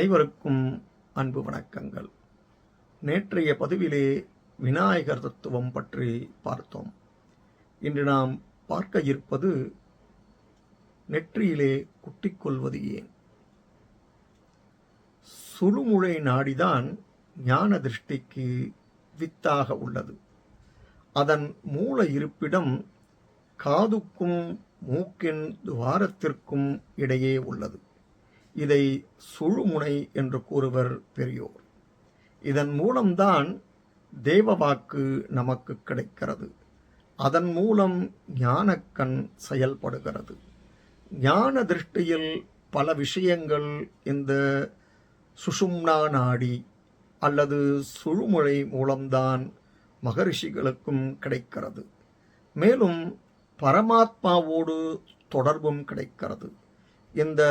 அனைவருக்கும் அன்பு வணக்கங்கள். நேற்றைய பதிவிலே விநாயகர் தத்துவம் பற்றி பார்த்தோம். இன்று நாம் பார்க்க இருப்பது நெற்றியிலே குட்டிக்கொள்வது ஏன்? சுழுமுழை நாடிதான் ஞான திருஷ்டிக்கு வித்தாக உள்ளது. அதன் மூல இருப்பிடம் காதுக்கும் மூக்கின் துவாரத்திற்கும் இடையே உள்ளது. இதை சுழுமுனை என்று கூறுவர் பெரியோர். இதன் மூலம்தான் தேவவாக்கு நமக்கு கிடைக்கிறது. அதன் மூலம் ஞானக்கண் செயல்படுகிறது. ஞான திருஷ்டியில் பல விஷயங்கள் இந்த சுஷும்னா நாடி அல்லது சுழுமுறை மூலம்தான் மகரிஷிகளுக்கும் கிடைக்கிறது. மேலும் பரமாத்மாவோடு தொடர்பும் கிடைக்கிறது. இந்த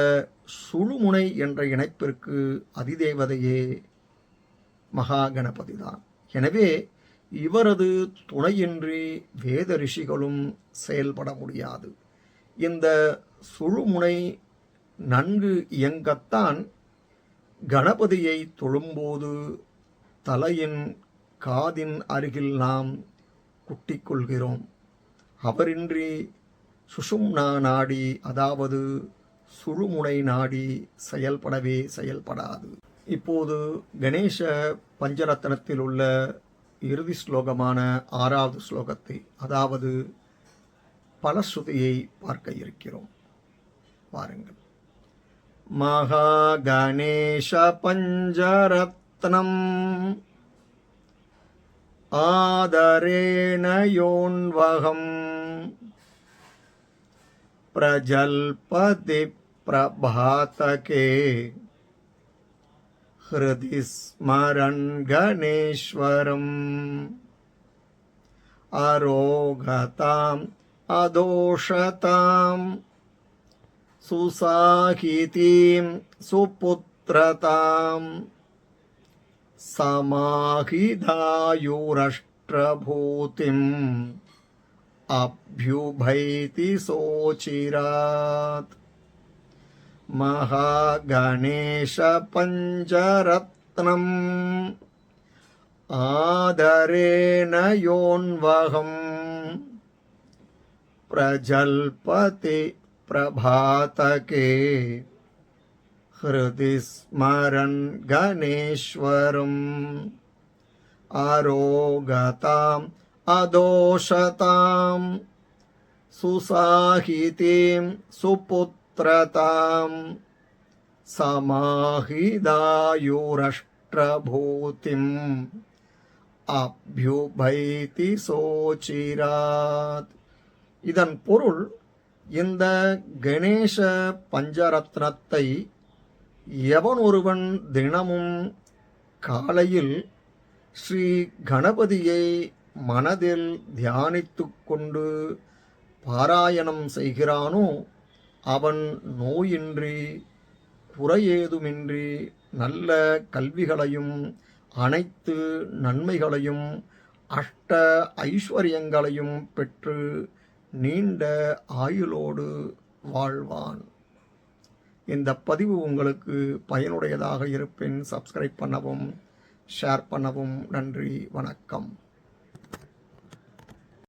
சுழுமுனை என்ற இணைப்பிற்கு அதிதேவதையே மகா கணபதி தான். எனவே இவரது துணையின்றி வேத ரிஷிகளும் செயல்பட முடியாது. இந்த சுழுமுனை நன்கு இயங்கத்தான் கணபதியை தொழும்போது தலையின் காதின் அருகில் நாம் குட்டிக்கொள்கிறோம். அவரின்றி சுஷும்னா நாடி அதாவது சுழுமுனை நாடி செயல்படவே செயல்படாது. இப்போது கணேச பஞ்சரத்னத்தில் உள்ள இறுதி ஸ்லோகமான ஆறாவது ஸ்லோகத்தை அதாவது பலஸ்ருதியை பார்க்க இருக்கிறோம். பாருங்கள். மகா கணேஷ பஞ்சரத்னம் ஆதரேணயோன்வகம் பிரஜல்பதி प्रभातके। हृदि स्मरन् गणेश्वरम्। अरोगताम् अदोषताम् सुसाहितीं सुपुत्रताम्। समाहिदायुरष्ट्रभूतिम् अभ्युभैति सोचिरात् महागणेशपञ्चरत्नम् आदरेण योन्वहम्। प्रजल्पति प्रभातके। हृदि स्मरन् गणेश्वरम्। आरोगताम् अदोषतां सुसाहितीं सुपुत्रतां समाहिदायुरष्ट्रभूतिम् அபியுபைதி சோச்சிராத் இதன் பொருள் இந்த கணேச பஞ்சரத்னத்தை எவன் ஒருவன் தினமும் காலையில் ஸ்ரீ கணபதியை மனதில் தியானித்து கொண்டு பாராயணம் செய்கிறானோ அவன் நோயின்றி குறையேதுமின்றி நல்ல கல்விகளையும் அனைத்து நன்மைகளையும் அஷ்ட ஐஸ்வர்யங்களையும் பெற்று நீண்ட ஆயுளோடு வாழ்வான். இந்த பதிவு உங்களுக்கு பயனுடையதாக இருப்பின். சப்ஸ்கிரைப் பண்ணவும் ஷேர் பண்ணவும் நன்றி வணக்கம்.